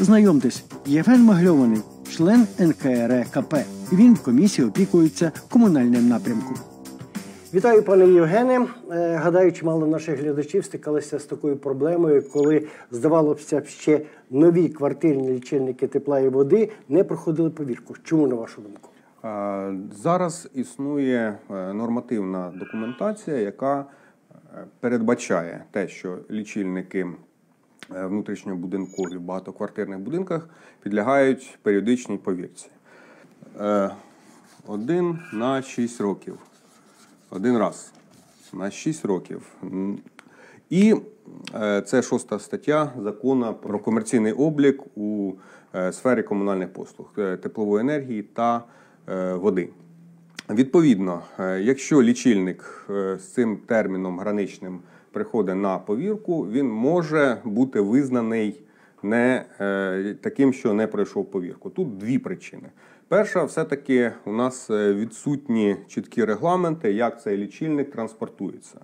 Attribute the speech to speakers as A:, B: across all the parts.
A: Знайомтесь, Євген Магльований, член НКРЕКП. Він в комісії опікується комунальним напрямком. Вітаю, пане Євгене. Е, Гадаю, чимало наших глядачів стикалися з такою проблемою, коли здавалося б ще нові квартирні лічильники тепла і води не проходили повірку. Чому на вашу думку?
B: Зараз існує е, нормативна документація, яка е, передбачає те, що лічильники внутрішньобудинкові в багатоквартирних будинках підлягають періодичній повірці. Е, Один на 6 років. Один раз на 6 років. І е, це шоста стаття закону про комерційний облік у е, сфері комунальних послуг, е, теплової енергії та е, води. Відповідно, е, якщо лічильник е, з цим терміном граничним приходить на повірку, він може бути визнаний не е, таким, що не пройшов повірку. Тут дві причини. Перша, все-таки у нас відсутні чіткі регламенти, як цей лічильник транспортується.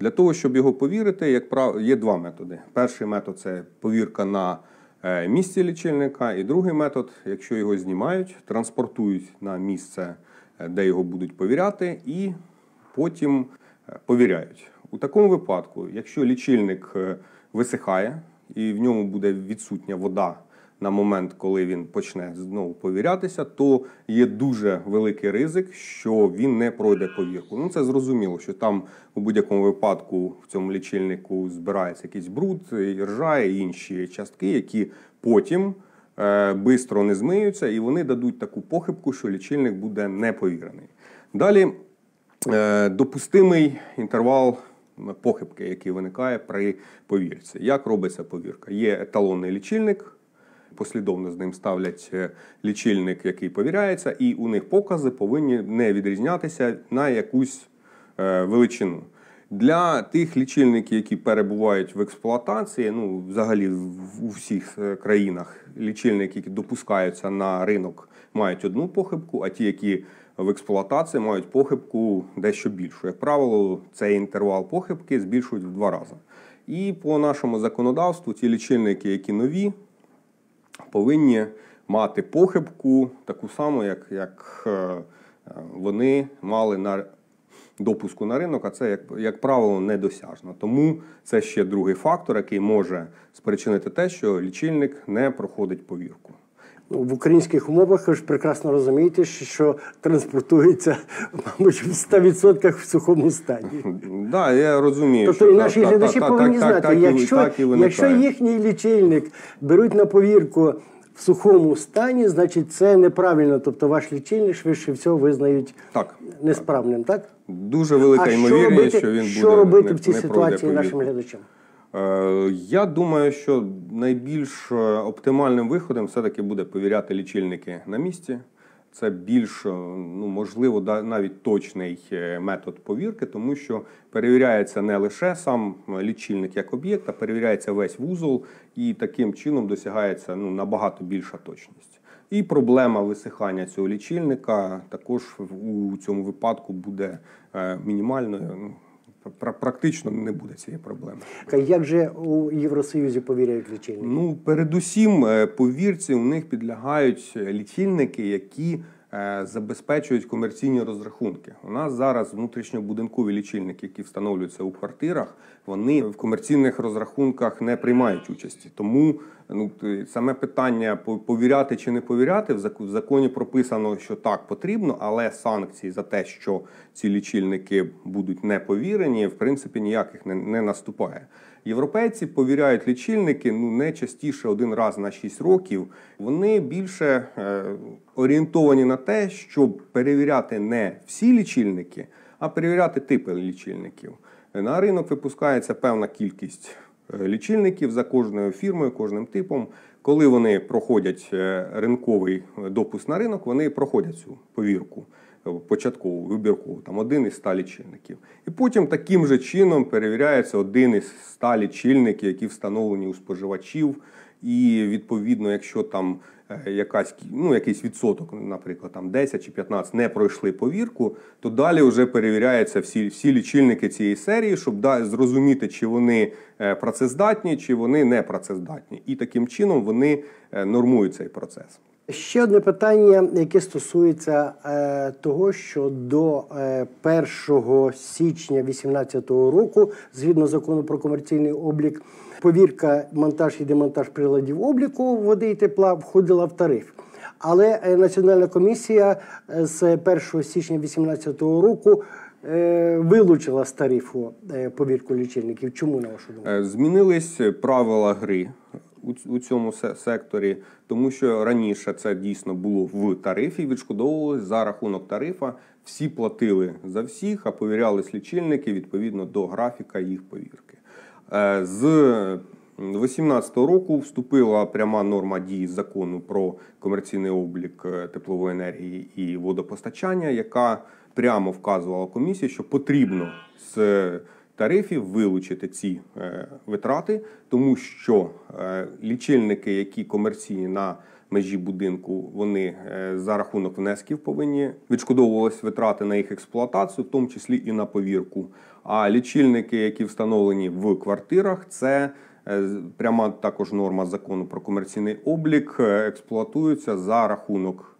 B: Для того, щоб його повірити, як прав... є два методи. Перший метод це повірка на місці лічильника, і другий метод, якщо його знімають, транспортують на місце, е, де його будуть повіряти, і потім е, повіряють. У такому випадку, якщо лічильник е, висихає і в ньому буде відсутня вода на момент, коли він почне знову повірятися, то є дуже великий ризик, що він не пройде повірку. Ну це зрозуміло, що там у будь-якому випадку в цьому лічильнику збирається якийсь бруд, і ржа і інші частки, які потім е, бистро не змиються, і вони дадуть таку похибку, що лічильник буде неповірений. Далі е, допустимий інтервал похибки, який виникає при повірці. Як робиться повірка? Є еталонний лічильник, послідовно з ним ставлять е, лічильник, який повіряється, і у них покази повинні не відрізнятися на якусь е, величину. Для тих лічильників, які перебувають в експлуатації, ну взагалі в- у всіх е, країнах лічильники, які допускаються на ринок, мають одну похибку, а ті, які в експлуатації, мають похибку дещо більшу. Як правило, цей інтервал похибки збільшують в два рази. І по нашому законодавству ті лічильники, які нові, повинні мати похибку таку саму, як, як е, вони мали на допуску на ринок, а це, як, як правило, недосяжно. Тому це ще другий фактор, який може спричинити те, що лічильник не проходить повірку.
A: В українських умовах ви ж прекрасно розумієте, що транспортується, мабуть, в 100% в сухому стані.
B: Да, я розумію.
A: Тобто і наші глядачі повинні
B: так, так,
A: знати,
B: так, так
A: якщо їхній лічильник беруть на повірку в сухому стані, значить це неправильно. Тобто ваш лічильник швидше всього визнають
B: Так.
A: несправним, так?
B: Дуже велика
A: а що
B: ймовірність,
A: робити,
B: що він буде що
A: робити
B: не,
A: в цій ситуації нашим глядачам?
B: Е, Я думаю, що найбільш е, оптимальним виходом все-таки буде повіряти лічильники на місці. Це більш е, ну, можливо навіть точний е, метод повірки, тому що перевіряється не лише сам лічильник як об'єкт, а перевіряється весь вузол, і таким чином досягається ну, набагато більша точність. І проблема висихання цього лічильника також у цьому випадку буде е, мінімальною. Практично не буде цієї проблеми.
A: А Як же у Євросоюзі повіряють лічильники?
B: Ну, передусім, е, повірці, у них підлягають е, лічильники, які забезпечують комерційні розрахунки. У нас зараз внутрішньобудинкові лічильники, які встановлюються у квартирах, вони в комерційних розрахунках не приймають участі. Тому ну, саме питання повіряти чи не повіряти в законі прописано, що так потрібно, але санкції за те, що ці лічильники будуть не повірені, в принципі ніяких не, не наступає. Європейці повіряють лічильники ну не частіше один раз на 6 років. Вони більше е, орієнтовані на те, щоб перевіряти не всі лічильники, а перевіряти типи лічильників. На ринок випускається певна кількість е, лічильників за кожною фірмою, кожним типом. Коли вони проходять е, ринковий допуск на ринок, вони проходять цю повірку. Початкову вибіркову, там один із ста лічильників. І потім таким же чином перевіряється один із ста лічильників, які встановлені у споживачів. І відповідно, якщо там е, якась ну якийсь відсоток, наприклад, там 10 чи 15 не пройшли повірку, то далі вже перевіряються всі всі лічильники цієї серії, щоб да, зрозуміти, чи вони е, працездатні, чи вони не працездатні. І таким чином вони е, нормують цей процес.
A: Ще одне питання, яке стосується е, того, що до е, 1 січня 2018 року, згідно закону про комерційний облік, повірка, монтаж і демонтаж приладів обліку води і тепла входила в тариф. Але е, Національна комісія е, з 1 січня 2018 року е, вилучила з тарифу е, повірку лічильників. Чому на вашу думку?
B: Змінились правила гри у цьому секторі, тому що раніше це дійсно було в тарифі, відшкодовувалось за рахунок тарифа. Всі платили за всіх, а повірялись лічильники відповідно до графіка їх повірки. Е, З 2018 року вступила пряма норма дії закону про комерційний облік е, теплової енергії і водопостачання, яка прямо вказувала комісії, що потрібно з тарифів вилучити ці е, витрати, тому що е, лічильники, які комерційні на межі будинку, вони е, за рахунок внесків повинні відшкодовувалися витрати на їх експлуатацію, в тому числі і на повірку. А лічильники, які встановлені в квартирах, це пряма також норма закону про комерційний облік, експлуатуються за рахунок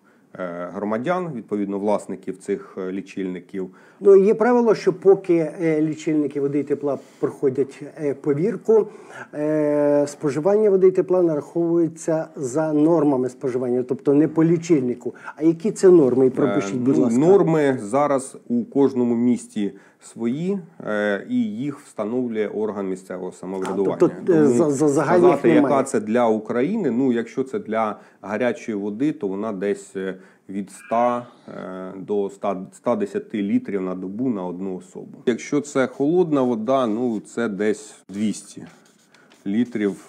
B: громадян, відповідно власників цих е, лічильників.
A: Ну, є правило, що поки е, лічильники води і тепла проходять е, повірку, е, споживання води і тепла нараховується за нормами споживання, тобто не по лічильнику. А які це норми? І пропишіть,
B: Е,
A: будь
B: ну,
A: ласка.
B: Норми зараз у кожному місті свої, е, і їх встановлює орган місцевого самоврядування.
A: тобто, е, за- за
B: сказати,
A: немає?
B: яка це для України. Ну, якщо це для гарячої води, то вона десь е, від 100 е, до 100, 110 літрів на добу на одну особу. Якщо це холодна вода, ну це десь 200 літрів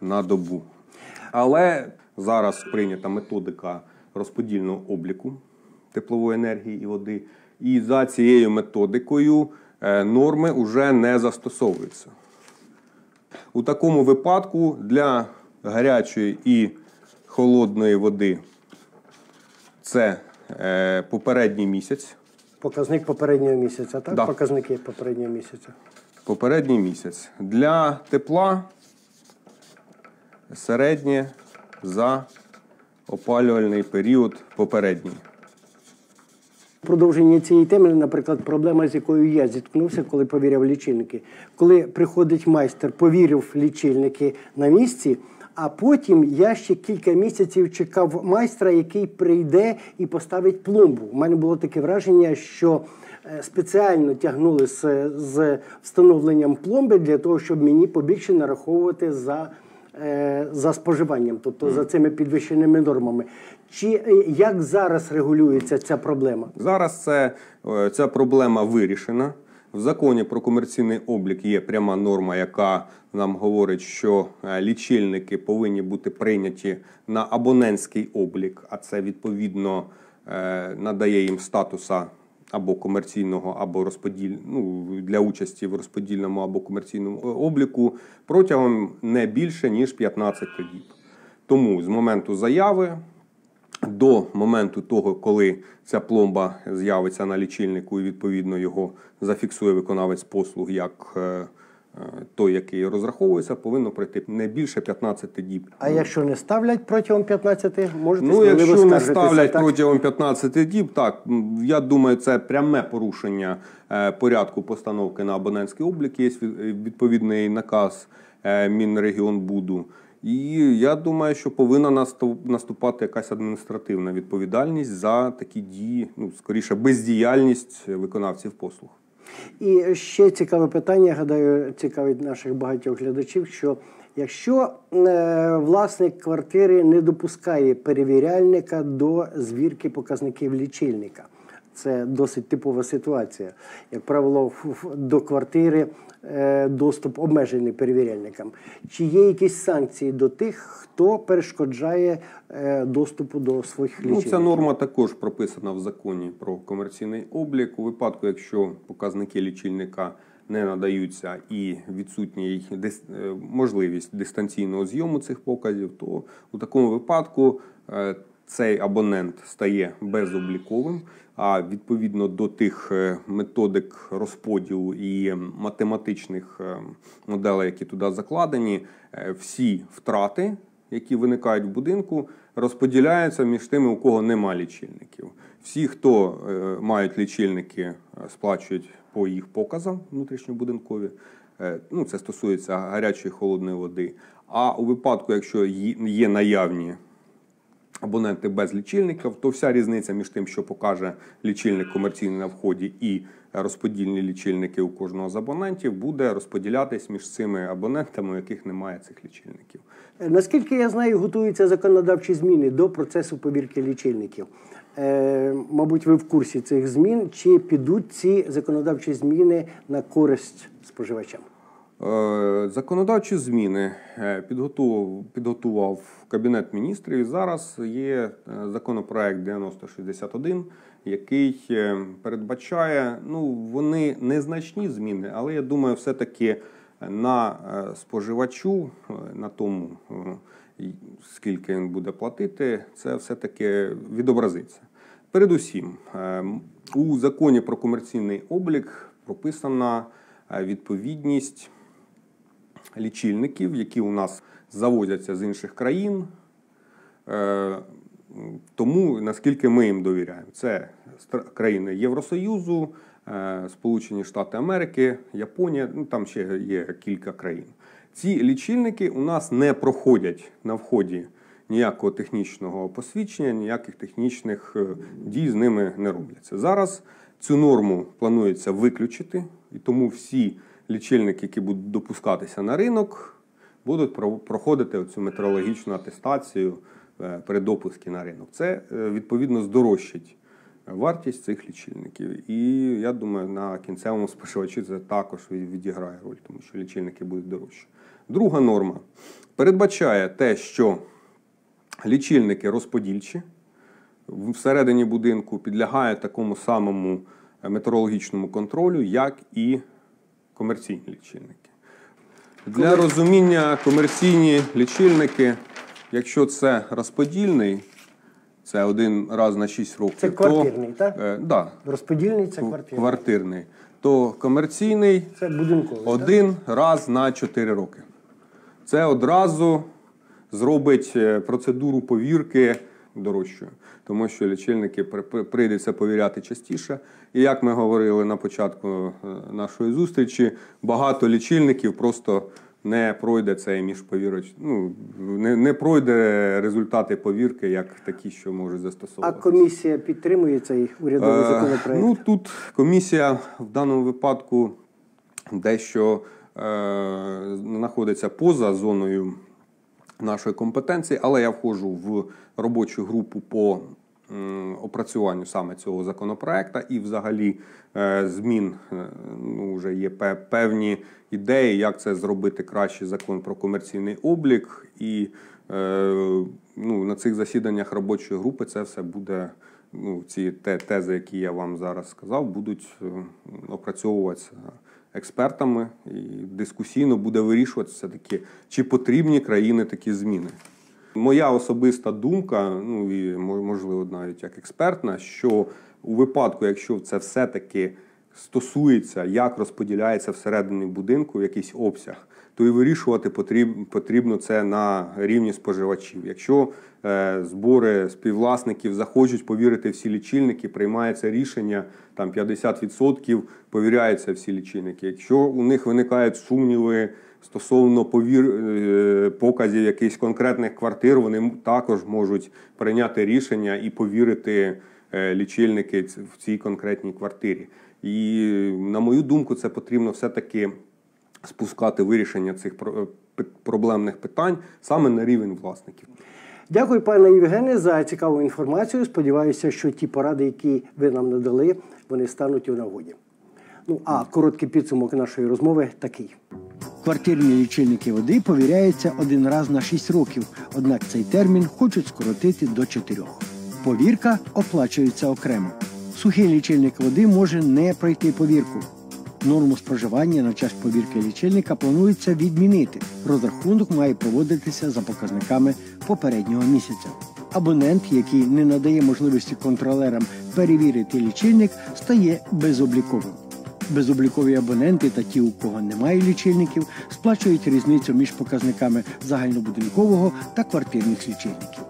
B: на добу. Але зараз прийнята методика розподільного обліку теплової енергії і води. І за цією методикою е, норми вже не застосовуються. У такому випадку для гарячої і холодної води це е, попередній місяць.
A: Показник попереднього місяця, так?
B: Да.
A: Показники попереднього місяця.
B: Попередній місяць. Для тепла середнє за опалювальний період попередній.
A: Продовження цієї теми, наприклад, проблема, з якою я зіткнувся, коли повіряв лічильники. Коли приходить майстер, повірив лічильники на місці, а потім я ще кілька місяців чекав майстра, який прийде і поставить пломбу. У мене було таке враження, що е, спеціально тягнули з, з встановленням пломби для того, щоб мені побільше нараховувати за е, за споживанням, тобто за цими підвищеними нормами. Чи е, як зараз регулюється ця проблема?
B: Зараз це, ця проблема вирішена. В законі про комерційний облік є пряма норма, яка нам говорить, що е, лічильники повинні бути прийняті на абонентський облік, а це відповідно е, надає їм статуса або комерційного, або розподіль, ну, для участі в розподільному або комерційному е, обліку протягом не більше ніж 15 діб. Тому з моменту заяви до моменту того, коли ця пломба з'явиться на лічильнику і відповідно його зафіксує виконавець послуг як е, е, той, який розраховується, повинно пройти не більше 15 діб.
A: А якщо не ставлять протягом 15, можете
B: Ну, якщо не ставлять
A: так?
B: протягом 15 діб, так я думаю, це пряме порушення е, порядку постановки на абонентський облік. Є відповідний наказ Мінрегіонбуду. І я думаю, що повинна наступ- наступати якась адміністративна відповідальність за такі дії, ну скоріше бездіяльність виконавців послуг.
A: І ще цікаве питання, гадаю, цікавить наших багатьох глядачів, що якщо е, власник квартири не допускає перевіряльника до звірки показників лічильника, Це досить типова ситуація. Як правило, до квартири е, доступ обмежений перевіряльникам. Чи є якісь санкції до тих, хто перешкоджає е, доступу до своїх
B: Ну, ця норма також прописана в законі про комерційний облік. У випадку, якщо показники лічильника не надаються і відсутня е, можливість дистанційного зйому цих показів, то у такому випадку цей абонент стає безобліковим. А відповідно до тих е, методик розподілу і математичних е, моделей, які туди закладені, е, всі втрати які виникають в будинку, розподіляються між тими, у кого нема лічильників. Всі, хто мають лічильники, сплачують по їх показам внутрішньобудинкові. Ну, це стосується гарячої холодної води. А у випадку, якщо є наявні абоненти без лічильників, то вся різниця між тим, що покаже лічильник комерційний на вході, і розподільні лічильники у кожного з абонентів, буде розподілятись між цими абонентами, у яких немає цих лічильників.
A: Е, Наскільки я знаю, готуються законодавчі зміни до процесу повірки лічильників. Е, мабуть, ви в курсі цих змін, чи підуть ці законодавчі зміни на користь споживачам?
B: Е, Законодавчі зміни е, підготував, підготував Кабінет міністрів. Зараз є е, законопроект 9061, який передбачає, ну вони незначні зміни, але я думаю, все-таки на споживачу, на тому, скільки він буде платити, це все-таки відобразиться. Передусім, у законі про комерційний облік прописана відповідність лічильників, які у нас завозяться з інших країн. Е, Тому наскільки ми їм довіряємо, це країни Євросоюзу, е, Сполучені Штати Америки, Японія, ну там ще є кілька країн. Ці лічильники у нас не проходять на вході ніякого технічного посвідчення, ніяких технічних е, дій з ними не робляться. Зараз цю норму планується виключити, і тому всі лічильники, які будуть допускатися на ринок, будуть проходити цю метрологічну атестацію е, при допуску на ринок. Це е, відповідно здорожчить вартість цих лічильників. І я думаю, на кінцевому споживачі це також відіграє роль, тому що лічильники будуть дорожчі. Друга норма передбачає те, що лічильники розподільчі всередині будинку підлягають такому самому метеорологічному контролю, як і комерційні лічильники. Для розуміння комерційні лічильники, якщо це розподільний, це один раз на 6 років.
A: Це квартирний,
B: то,
A: так?
B: Е, да,
A: Розподільний це квартира.
B: квартирний. То комерційний
A: Це будинковий. так?
B: один раз на 4 роки. Це одразу зробить е, процедуру повірки дорожчою, тому що лічильники при- при- прийдеться повіряти частіше. І як ми говорили на початку е, нашої зустрічі, багато лічильників просто не пройде цей міжповіроч... ну, не, не пройде результати повірки, як такі, що можуть
A: А комісія підтримує цей урядовий
B: Е,
A: законопроект?
B: Ну тут комісія в даному випадку дещо е, знаходиться поза зоною нашої компетенції, але я входжу в робочу групу по опрацюванню саме цього законопроекту і взагалі е, змін е, ну, вже є певні ідеї, як це зробити кращий закон про комерційний облік. І е, ну, на цих засіданнях робочої групи це все буде. Ну, ці те- тези, які я вам зараз сказав, будуть опрацьовуватися експертами і дискусійно буде вирішуватися все-таки, чи потрібні країни такі зміни. Моя особиста думка, ну і мо- можливо навіть як експертна, що у випадку, якщо це все-таки стосується, як розподіляється всередині будинку якийсь обсяг, то і вирішувати потріб- потрібно це на рівні споживачів. Якщо е, збори співвласників захочуть повірити всі лічильники, приймається рішення там 50% повіряються всі лічильники. Якщо у них виникають сумніви стосовно повір е, показів якихось конкретних квартир, вони також можуть прийняти рішення і повірити е, лічильники в цій конкретній квартирі. І на мою думку, це потрібно все-таки спускати вирішення цих е, проблемних питань саме на рівень власників.
A: Дякую, пане Євгене, за цікаву інформацію. Сподіваюся, що ті поради, які ви нам надали, вони стануть у нагоді. Ну а короткий підсумок нашої розмови такий. Квартирні лічильники води повіряються один раз на 6 років, однак цей термін хочуть скоротити до 4. Повірка оплачується окремо. Сухий лічильник води може не пройти повірку. Норму споживання на час повірки лічильника планується відмінити. Розрахунок має проводитися за показниками попереднього місяця. Абонент, який не надає можливості контролерам перевірити лічильник, стає безобліковим. Безоблікові абоненти та ті, у кого немає лічильників, сплачують різницю між показниками загальнобудинкового та квартирних лічильників.